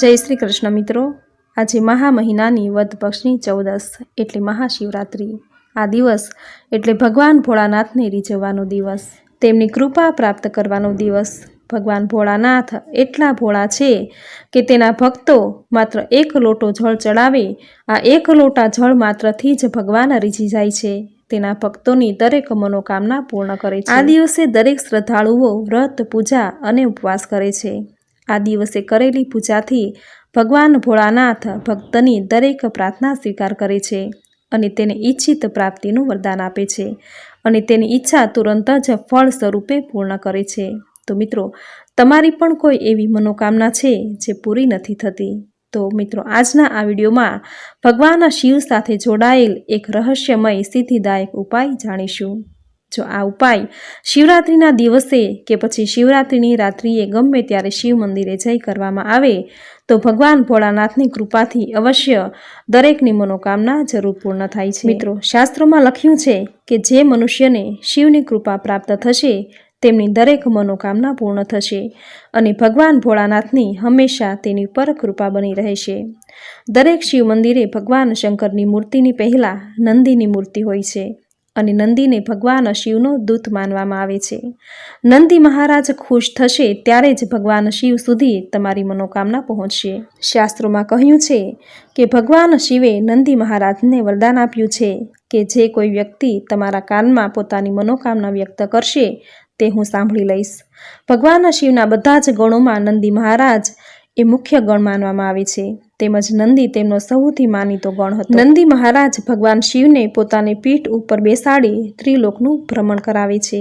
જય શ્રી કૃષ્ણ મિત્રો. આજે મહા મહિનાની વદ પક્ષની ચૌદસ, એટલે મહાશિવરાત્રિ. આ દિવસ એટલે ભગવાન ભોળાનાથને રીઝવવાનો દિવસ. તેમની કૃપા પ્રાપ્ત કરવાનો દિવસ. ભગવાન ભોળાનાથ એટલા ભોળા છે કે તેના ભક્તો માત્ર એક લોટો જળ ચડાવે, આ એક લોટા જળ માત્રથી જ ભગવાન રીઝી જાય છે. તેના ભક્તોની દરેક મનોકામના પૂર્ણ કરે છે. આ દિવસે દરેક શ્રદ્ધાળુઓ વ્રત, પૂજા અને ઉપવાસ કરે છે. આ દિવસે કરેલી પૂજાથી ભગવાન ભોળાનાથ ભક્તની દરેક પ્રાર્થના સ્વીકાર કરે છે અને તેને ઈચ્છિત પ્રાપ્તિનું વરદાન આપે છે અને તેની ઈચ્છા તુરંત જ ફળ સ્વરૂપે પૂર્ણ કરે છે. તો મિત્રો, તમારી પણ કોઈ એવી મનોકામના છે જે પૂરી નથી થતી? તો મિત્રો, આજના આ વિડીયોમાં ભગવાન શિવ સાથે જોડાયેલ એક રહસ્યમય સિદ્ધિદાયક ઉપાય જાણીશું. જો આ ઉપાય શિવરાત્રિના દિવસે કે પછી શિવરાત્રિની રાત્રિએ ગમે ત્યારે શિવ મંદિરે જઈ કરવામાં આવે, તો ભગવાન ભોળાનાથની કૃપાથી અવશ્ય દરેકની મનોકામના જરૂર પૂર્ણ થાય છે. મિત્રો, શાસ્ત્રોમાં લખ્યું છે કે જે મનુષ્યને શિવની કૃપા પ્રાપ્ત થશે, તેમની દરેક મનોકામના પૂર્ણ થશે અને ભગવાન ભોળાનાથની હંમેશા તેની પર કૃપા બની રહેશે. દરેક શિવ મંદિરે ભગવાન શંકરની મૂર્તિની પહેલાં નંદીની મૂર્તિ હોય છે. અને નંદીને ભગવાન શિવનો દૂત માનવામાં આવે છે. નંદી મહારાજ ખુશ થશે ત્યારે જ ભગવાન શિવ સુધી તમારી મનોકામના પહોંચશે. શાસ્ત્રોમાં કહ્યું છે કે ભગવાન શિવે નંદી મહારાજને વરદાન આપ્યું છે કે જે કોઈ વ્યક્તિ તમારા કાનમાં પોતાની મનોકામના વ્યક્ત કરશે તે હું સાંભળી લઈશ. ભગવાન શિવના બધા જ ગણોમાં નંદી મહારાજ એ મુખ્ય ગણ માનવામાં આવે છે. તેમજ નંદી તેમનો સૌથી માનીતો ગણ હતો. નંદી મહારાજ ભગવાન શિવને પોતાની પીઠ ઉપર બેસાડી ત્રિલોકનું ભ્રમણ કરાવે છે.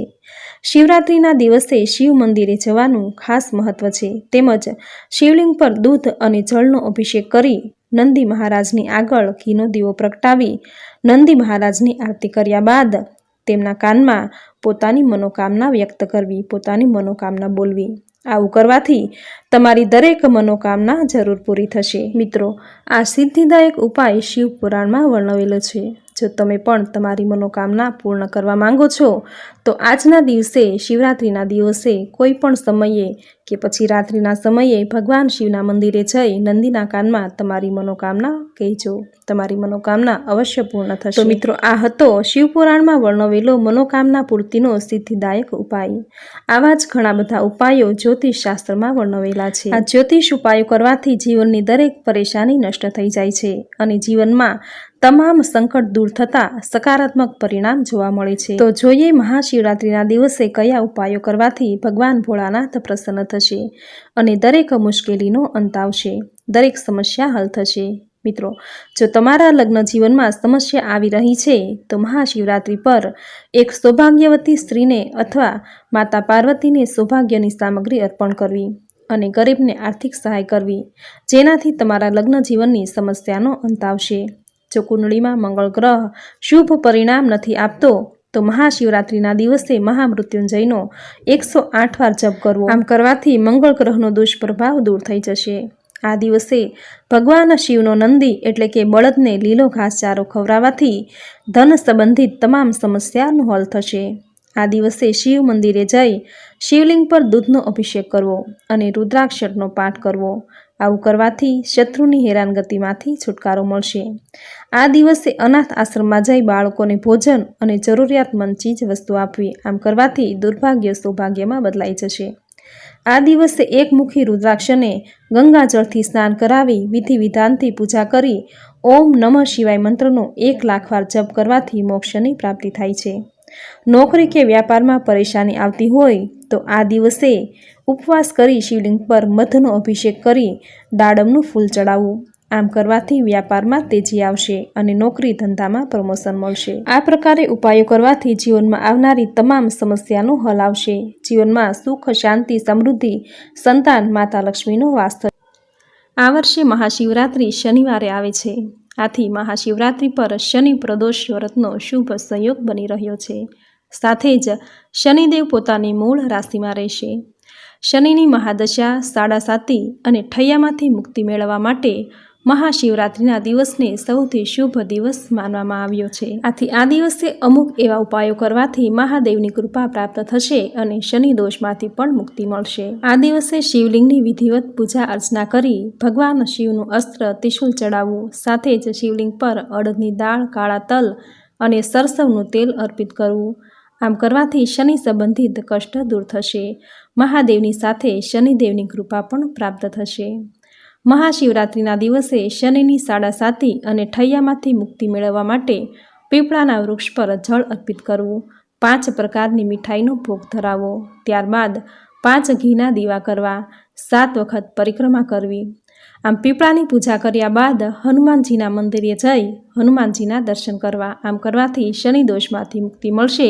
શિવરાત્રિના દિવસે શિવ મંદિરે જવાનું ખાસ મહત્વ છે. તેમજ શિવલિંગ પર દૂધ અને જળનો અભિષેક કરી નંદી મહારાજની આગળ ઘીનો દીવો પ્રગટાવી નંદી મહારાજની આરતી કર્યા બાદ તેમના કાનમાં પોતાની મનોકામના વ્યક્ત કરવી, પોતાની મનોકામના બોલવી. આવું કરવાથી તમારી દરેક મનોકામના જરૂર પૂરી થશે. મિત્રો, આ સિદ્ધિદાયક ઉપાય શિવ પુરાણમાં વર્ણવેલો છે. જો તમે પણ તમારી મનોકામના પૂર્ણ કરવા માંગો છો, તો આજના દિવસે, શિવરાત્રિના દિવસે કોઈ પણ સમયે કે પછી રાત્રિના સમયે ભગવાન શિવના મંદિરે જઈ નંદીના કાનમાં તમારી મનોકામના કહેજો. તમારી મનોકામના અવશ્ય પૂર્ણ થશે. મિત્રો, આ હતો શિવપુરાણમાં વર્ણવેલો મનોકામના પૂર્તિનો સિદ્ધિદાયક ઉપાય. આવા જ ઘણા બધા ઉપાયો જ્યોતિષ શાસ્ત્રમાં વર્ણવેલા છે. આ જ્યોતિષ ઉપાયો કરવાથી જીવનની દરેક પરેશાની નષ્ટ થઈ જાય છે અને જીવનમાં તમામ સંકટ દૂર થતાં સકારાત્મક પરિણામ જોવા મળે છે. તો જોઈએ મહાશિવરાત્રિના દિવસે કયા ઉપાયો કરવાથી ભગવાન ભોળાનાથ પ્રસન્ન થશે અને દરેક મુશ્કેલીનો અંત આવશે, દરેક સમસ્યા હલ થશે. મિત્રો, જો તમારા લગ્ન જીવનમાં સમસ્યા આવી રહી છે, તો મહાશિવરાત્રિ પર એક સૌભાગ્યવતી સ્ત્રીને અથવા માતા પાર્વતીને સૌભાગ્યની સામગ્રી અર્પણ કરવી અને ગરીબને આર્થિક સહાય કરવી, જેનાથી તમારા લગ્ન જીવનની સમસ્યાનો અંત આવશે. જો કુંડળીમાં મંગળ ગ્રહ શુભ પરિણામ નથી આપતો, તો મહાશિવરાત્રિના દિવસે મહામૃત્યુંજયનો એકસો આઠ વાર જપ કરવો. આમ કરવાથી મંગળ ગ્રહનો દુષ્પ્રભાવ દૂર થઈ જશે. આ દિવસે ભગવાન શિવનો નંદી એટલે કે બળદને લીલો ઘાસચારો ખવડાવવાથી ધન સંબંધિત તમામ સમસ્યાનું હલ થશે. આ દિવસે શિવ મંદિરે જઈ શિવલિંગ પર દૂધનો અભિષેક કરવો અને રુદ્રાક્ષરનો પાઠ કરવો. આવું કરવાથી શત્રુની હેરાનગતિમાંથી છુટકારો મળશે. આ દિવસે અનાથ આશ્રમમાં જઈ બાળકોને ભોજન અને જરૂરિયાતમંદ ચીજ વસ્તુ આપવી, આમ કરવાથી દુર્ભાગ્ય સૌભાગ્યમાં બદલાઈ જશે. આ દિવસે એકમુખી રુદ્રાક્ષને ગંગાજળથી સ્નાન કરાવી, વિધિ વિધાનથી પૂજા કરી, ઓમ નમઃ શિવાય મંત્રનો એક લાખ વાર જપ કરવાથી મોક્ષની પ્રાપ્તિ થાય છે. નોકરી કે વ્યાપારમાં પરેશાની આવતી હોય તો આ દિવસે ઉપવાસ કરી શિવલિંગ પર મધનો અભિષેક કરી દાડમનું ફૂલ ચડાવવું. આમ કરવાથી વ્યાપારમાં તેજી આવશે અને નોકરી ધંધામાં પ્રમોશન મળશે. આ પ્રકારે ઉપાયો કરવાથી જીવનમાં આવનારી તમામ સમસ્યાનો હલ આવશે. જીવનમાં સુખ, શાંતિ, સમૃદ્ધિ, સંતાન, માતા લક્ષ્મીનો વાસ આ વર્ષે મહાશિવરાત્રિ શનિવારે આવે છે. આથી મહાશિવરાત્રિ પર શનિ પ્રદોષ વ્રતનો શુભ સંયોગ બની રહ્યો છે. સાથે જ શનિદેવ પોતાની મૂળ રાશિમાં રહેશે. શનિની મહાદશા સાડા સાતી અને ઠૈયામાંથી મુક્તિ મેળવવા માટે મહાશિવરાત્રિના દિવસને સૌથી શુભ દિવસ માનવામાં આવ્યો છે. આથી આ દિવસે અમુક એવા ઉપાયો કરવાથી મહાદેવની કૃપા પ્રાપ્ત થશે અને શનિ દોષમાંથી પણ મુક્તિ મળશે. આ દિવસે શિવલિંગની વિધિવત પૂજા અર્ચના કરી ભગવાન શિવનું અસ્ત્ર ત્રિશુલ ચડાવવું, સાથે જ શિવલિંગ પર અડદની દાળ, કાળા તલ અને સરસવનું તેલ અર્પિત કરવું. આમ કરવાથી શનિ સંબંધિત કષ્ટ દૂર થશે. મહાદેવની સાથે શનિદેવની કૃપા પણ પ્રાપ્ત થશે. મહાશિવરાત્રિના દિવસે શનિની સાડા સાતી અને ઠૈયામાંથી મુક્તિ મેળવવા માટે પીપળાના વૃક્ષ પર જળ અર્પિત કરવું. પાંચ પ્રકારની મીઠાઈનો ભોગ ધરાવવો ત્યારબાદ પાંચ ઘીના દીવા કરવા. સાત વખત પરિક્રમા કરવી. આમ પીપળાની પૂજા કર્યા બાદ હનુમાનજીના મંદિરે જઈ હનુમાનજીના દર્શન કરવા. આમ કરવાથી શનિ દોષમાંથી મુક્તિ મળશે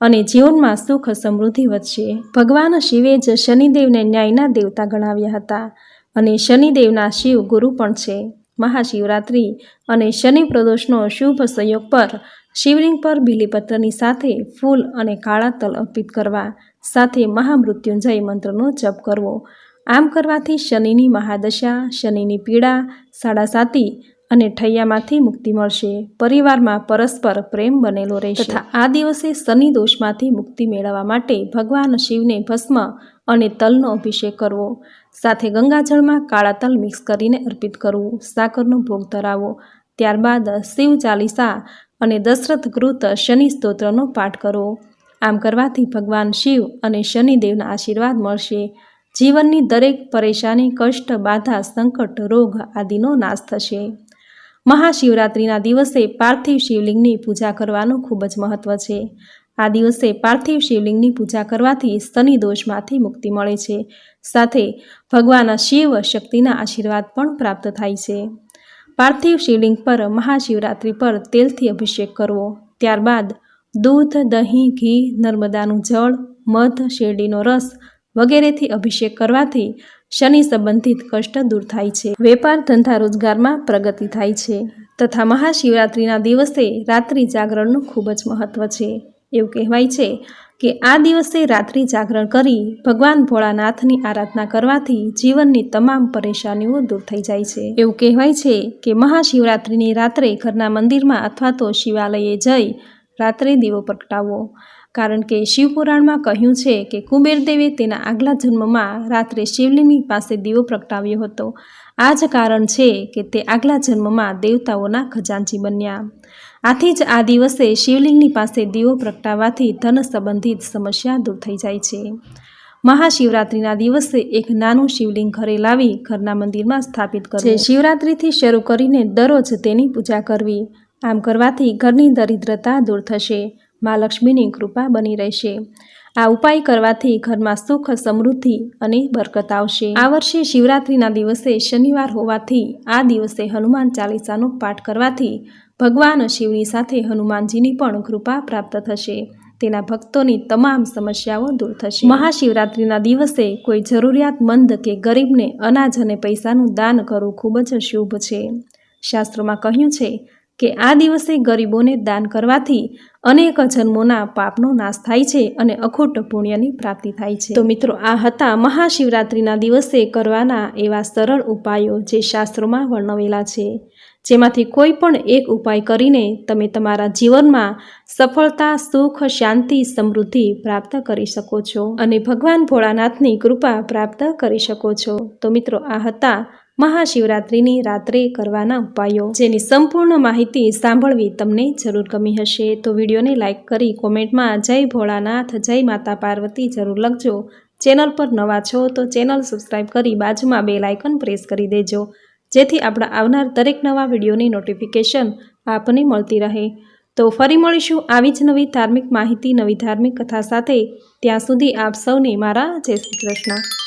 અને જીવનમાં સુખ સમૃદ્ધિ વધશે. ભગવાન શિવે જ શનિદેવને ન્યાયના દેવતા ગણાવ્યા હતા. અને શનિદેવના શિવ ગુરુ પણ છે. મહાશિવરાત્રિ અને શનિ પ્રદોષનો શુભ સંયોગ પર શિવલિંગ પર બીલીપત્રની સાથે ફૂલ અને કાળા તલ અર્પિત કરવા સાથે મહામૃત્યુંજય મંત્રનો જપ કરવો. આમ કરવાથી શનિની મહાદશા, શનિની પીડા સાડાસાતી અને ઠૈયામાંથી મુક્તિ મળશે. પરિવારમાં પરસ્પર પ્રેમ બનેલો રહેશે. તથા આ દિવસે શનિ દોષમાંથી મુક્તિ મેળવવા માટે ભગવાન શિવને ભસ્મ અને તલનો અભિષેક કરવો. સાથે ગંગાજળમાં કાળા તલ મિક્સ કરીને અર્પિત કરવું. સાકરનો ભોગ ધરાવો. ત્યારબાદ શિવ ચાલીસા અને દશરથ કૃત શનિ સ્તોત્રનો પાઠ કરવો આમ કરવાથી ભગવાન શિવ અને શનિદેવના આશીર્વાદ મળશે. જીવનની દરેક પરેશાની, કષ્ટ, બાધા, સંકટ, રોગ આદિનો નાશ થશે. મહાશિવરાત્રિના દિવસે પાર્થિવ શિવલિંગની પૂજા કરવાનું ખૂબ જ મહત્વ છે. આ દિવસે પાર્થિવ શિવલિંગની પૂજા કરવાથી શનિ દોષમાંથી મુક્તિ મળે છે. સાથે ભગવાન શિવ શક્તિના આશીર્વાદ પણ પ્રાપ્ત થાય છે. પાર્થિવ શિવલિંગ પર મહાશિવરાત્રિ પર તેલથી અભિષેક કરવો. ત્યારબાદ દૂધ, દહીં, ઘી, નર્મદાનું જળ, મધ, શેરડીનો રસ વગેરેથી અભિષેક કરવાથી શનિ સંબંધિત કષ્ટ દૂર થાય છે. વેપાર ધંધા રોજગારમાં પ્રગતિ થાય છે. તથા મહાશિવરાત્રિના દિવસે રાત્રિ જાગરણનું ખૂબ જ મહત્વ છે. એવું કહેવાય છે કે આ દિવસે રાત્રિ જાગરણ કરી ભગવાન ભોળાનાથની આરાધના કરવાથી જીવનની તમામ પરેશાનીઓ દૂર થઈ જાય છે. એવું કહેવાય છે કે મહાશિવરાત્રિની રાત્રે ઘરના મંદિરમાં અથવા તો શિવાલયે જઈ રાત્રે દીવો પ્રગટાવવો. કારણ કે શિવપુરાણમાં કહ્યું છે કે કુબેરદેવે તેના આગલા જન્મમાં રાત્રે શિવલિંગની પાસે દીવો પ્રગટાવ્યો હતો. આ જ કારણ છે કે તે આગલા જન્મમાં દેવતાઓના ખજાનચી બન્યા. આથી જ આ દિવસે શિવલિંગની પાસે દીવો પ્રગટાવવાથી ધન સંબંધિત સમસ્યા દૂર થઈ જાય છે. મહાશિવરાત્રિના દિવસે એક નાનું શિવલિંગ ઘરે લાવી ઘરના મંદિરમાં સ્થાપિત કરવું. શિવરાત્રિથી શરૂ કરીને દરરોજ તેની પૂજા કરવી. આમ કરવાથી ઘરની દરિદ્રતા દૂર થશે. મા લક્ષ્મીની કૃપા બની રહેશે. આ ઉપાય કરવાથી ઘરમાં સુખ, સમૃદ્ધિ અને બરકત આવશે. આ વર્ષે શિવરાત્રિના દિવસે શનિવાર હોવાથી આ દિવસે હનુમાન ચાલીસાનો પાઠ કરવાથી ભગવાન શિવની સાથે હનુમાનજીની પણ કૃપા પ્રાપ્ત થશે. તેના ભક્તોની તમામ સમસ્યાઓ દૂર થશે. મહાશિવરાત્રિના દિવસે કોઈ જરૂરિયાતમંદ કે ગરીબને અનાજ અને પૈસાનું દાન કરવું ખૂબ જ શુભ છે. શાસ્ત્રોમાં કહ્યું છે કે આ દિવસે ગરીબોને દાન કરવાથી અનેક જન્મોના પાપનો નાશ થાય છે અને અખૂટ પુણ્યની પ્રાપ્તિ થાય છે. તો મિત્રો, આ હતા મહાશિવરાત્રિના દિવસે કરવાના એવા સરળ ઉપાયો જે શાસ્ત્રોમાં વર્ણવેલા છે. જેમાંથી કોઈ પણ એક ઉપાય કરીને તમે તમારા જીવનમાં સફળતા, સુખ, શાંતિ, સમૃદ્ધિ પ્રાપ્ત કરી શકો છો અને ભગવાન ભોળાનાથની કૃપા પ્રાપ્ત કરી શકો છો. તો મિત્રો, આ હતા મહાશિવરાત્રિની રાત્રે કરવાના ઉપાયો. જેની સંપૂર્ણ માહિતી સાંભળવી તમને જરૂર ગમી હશે. તો વિડીયોને લાઇક કરી કોમેન્ટમાં જય ભોળાનાથ, જય માતા પાર્વતી જરૂર લખજો. ચેનલ પર નવા છો તો ચેનલ સબસ્ક્રાઈબ કરી બાજુમાં બે લાઇકન પ્રેસ કરી દેજો. જેથી આપણા આવનાર દરેક નવા વિડીયોની નોટિફિકેશન આપને મળતી રહે. તો ફરી મળીશું આવી જ નવી ધાર્મિક માહિતી, નવી ધાર્મિક કથા સાથે. ત્યાં સુધી આપ સૌને મારા જય શ્રી કૃષ્ણ.